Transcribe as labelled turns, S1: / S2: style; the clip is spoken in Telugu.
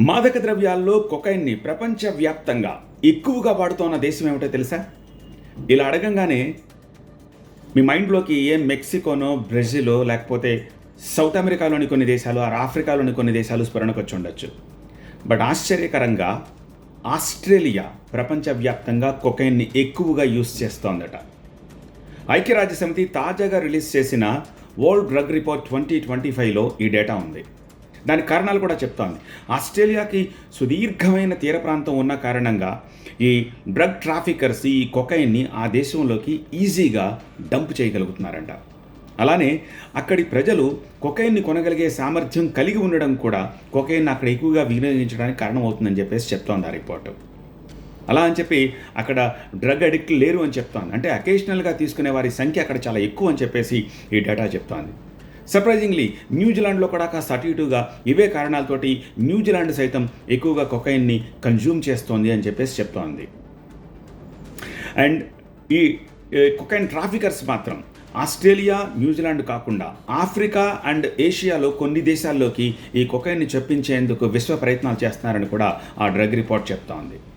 S1: మాదక ద్రవ్యాల్లో కొకైన్ని ప్రపంచవ్యాప్తంగా ఎక్కువగా వాడుతోన్న దేశం ఏమిటో తెలుసా? ఇలా అడగంగానే మీ మైండ్లోకి ఏ మెక్సికోనో బ్రెజిలో లేకపోతే సౌత్ అమెరికాలోని కొన్ని దేశాలు ఆర్ ఆఫ్రికాలోని కొన్ని దేశాలు స్ఫురణకు వచ్చి ఉండొచ్చు. బట్ ఆశ్చర్యకరంగా ఆస్ట్రేలియా ప్రపంచవ్యాప్తంగా కొకైన్ని ఎక్కువగా యూస్ చేస్తోందట. ఐక్యరాజ్య సమితి తాజాగా రిలీజ్ చేసిన world drug report twenty twenty ఫైవ్లో ఈ డేటా ఉంది. దానికి కారణాలు కూడా చెప్తోంది. ఆస్ట్రేలియాకి సుదీర్ఘమైన తీర ప్రాంతం ఉన్న కారణంగా ఈ డ్రగ్ ట్రాఫికర్స్ ఈ కొకైన్ని ఆ దేశంలోకి ఈజీగా డంప్ చేయగలుగుతున్నారంట. అలానే అక్కడి ప్రజలు కొకైన్ని కొనగలిగే సామర్థ్యం కలిగి ఉండడం కూడా కొకైన్ అక్కడ ఎక్కువగా వినియోగించడానికి కారణమవుతుందని చెప్పేసి చెప్తోంది ఆ రిపోర్టు. అలా అని చెప్పి అక్కడ డ్రగ్ అడిక్ట్ లేరు అని చెప్తోంది. అంటే అకేషనల్గా తీసుకునే వారి సంఖ్య అక్కడ చాలా ఎక్కువ అని చెప్పేసి ఈ డేటా చెప్తోంది. సర్ప్రైజింగ్లీ న్యూజిలాండ్లో కూడా కాస్త అటు ఇటుగా ఇవే కారణాలతోటి న్యూజిలాండ్ సైతం ఎక్కువగా కొకైన్ని కన్జ్యూమ్ చేస్తోంది అని చెప్పేసి చెప్తోంది. అండ్ ఈ కొకైన్ ట్రాఫికర్స్ మాత్రం ఆస్ట్రేలియా న్యూజిలాండ్ కాకుండా ఆఫ్రికా అండ్ ఏషియాలో కొన్ని దేశాల్లోకి ఈ కొకైన్ని చెప్పించేందుకు విశ్వ ప్రయత్నాలు చేస్తున్నారని కూడా ఆ డ్రగ్ రిపోర్ట్ చెప్తోంది.